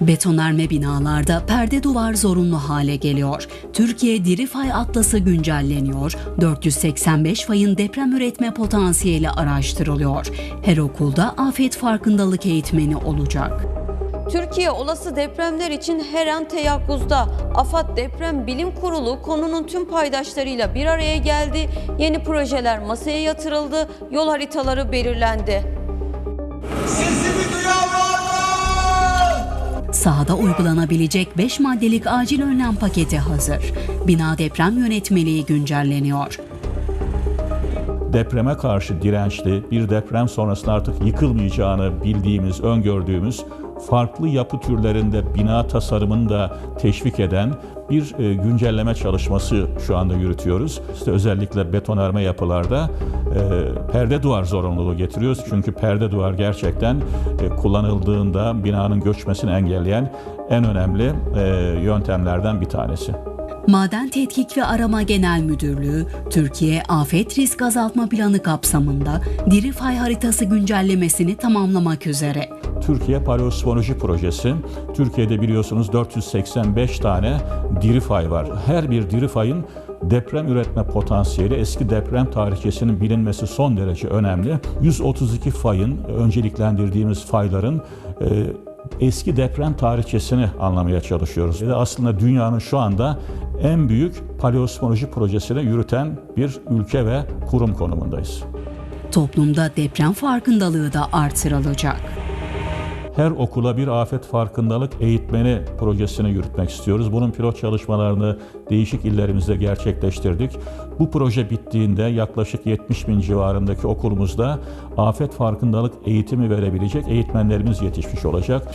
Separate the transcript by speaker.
Speaker 1: Betonarme binalarda perde duvar zorunlu hale geliyor. Türkiye Diri Fay Atlası güncelleniyor. 485 fayın deprem üretme potansiyeli araştırılıyor. Her okulda afet farkındalık eğitmeni olacak.
Speaker 2: Türkiye olası depremler için her an teyakkuzda. AFAD Deprem Bilim Kurulu konunun tüm paydaşlarıyla bir araya geldi. Yeni projeler masaya yatırıldı, yol haritaları belirlendi.
Speaker 1: Sahada uygulanabilecek 5 maddelik acil önlem paketi hazır. Bina deprem yönetmeliği güncelleniyor.
Speaker 3: depreme karşı dirençli, bir deprem sonrasında artık yıkılmayacağını bildiğimiz, öngördüğümüz farklı yapı türlerinde bina tasarımını da teşvik eden bir e, güncelleme çalışması şu anda yürütüyoruz. İşte özellikle betonarme yapılarda e, perde duvar zorunluluğu getiriyoruz. Çünkü perde duvar gerçekten e, kullanıldığında binanın göçmesini engelleyen en önemli e, yöntemlerden bir tanesi.
Speaker 1: Maden Tetkik ve Arama Genel Müdürlüğü, Türkiye Afet Risk Azaltma Planı kapsamında Diri Fay haritası güncellemesini tamamlamak üzere.
Speaker 3: Türkiye Paleosismoloji Projesi. Türkiye'de biliyorsunuz 485 tane diri fay var. Her bir diri fayın deprem üretme potansiyeli eski deprem tarihçesinin bilinmesi son derece önemli. 132 fayın önceliklendirdiğimiz fayların e, eski deprem tarihçesini anlamaya çalışıyoruz. Ve aslında dünyanın şu anda en büyük paleosismoloji projesini yürüten bir ülke ve kurum konumundayız.
Speaker 1: Toplumda deprem farkındalığı da artırılacak.
Speaker 3: Her okula bir afet farkındalık eğitmeni projesini yürütmek istiyoruz. Bunun pilot çalışmalarını değişik illerimizde gerçekleştirdik. Bu proje bittiğinde yaklaşık 70 bin civarındaki okulumuzda afet farkındalık eğitimi verebilecek eğitmenlerimiz yetişmiş olacak.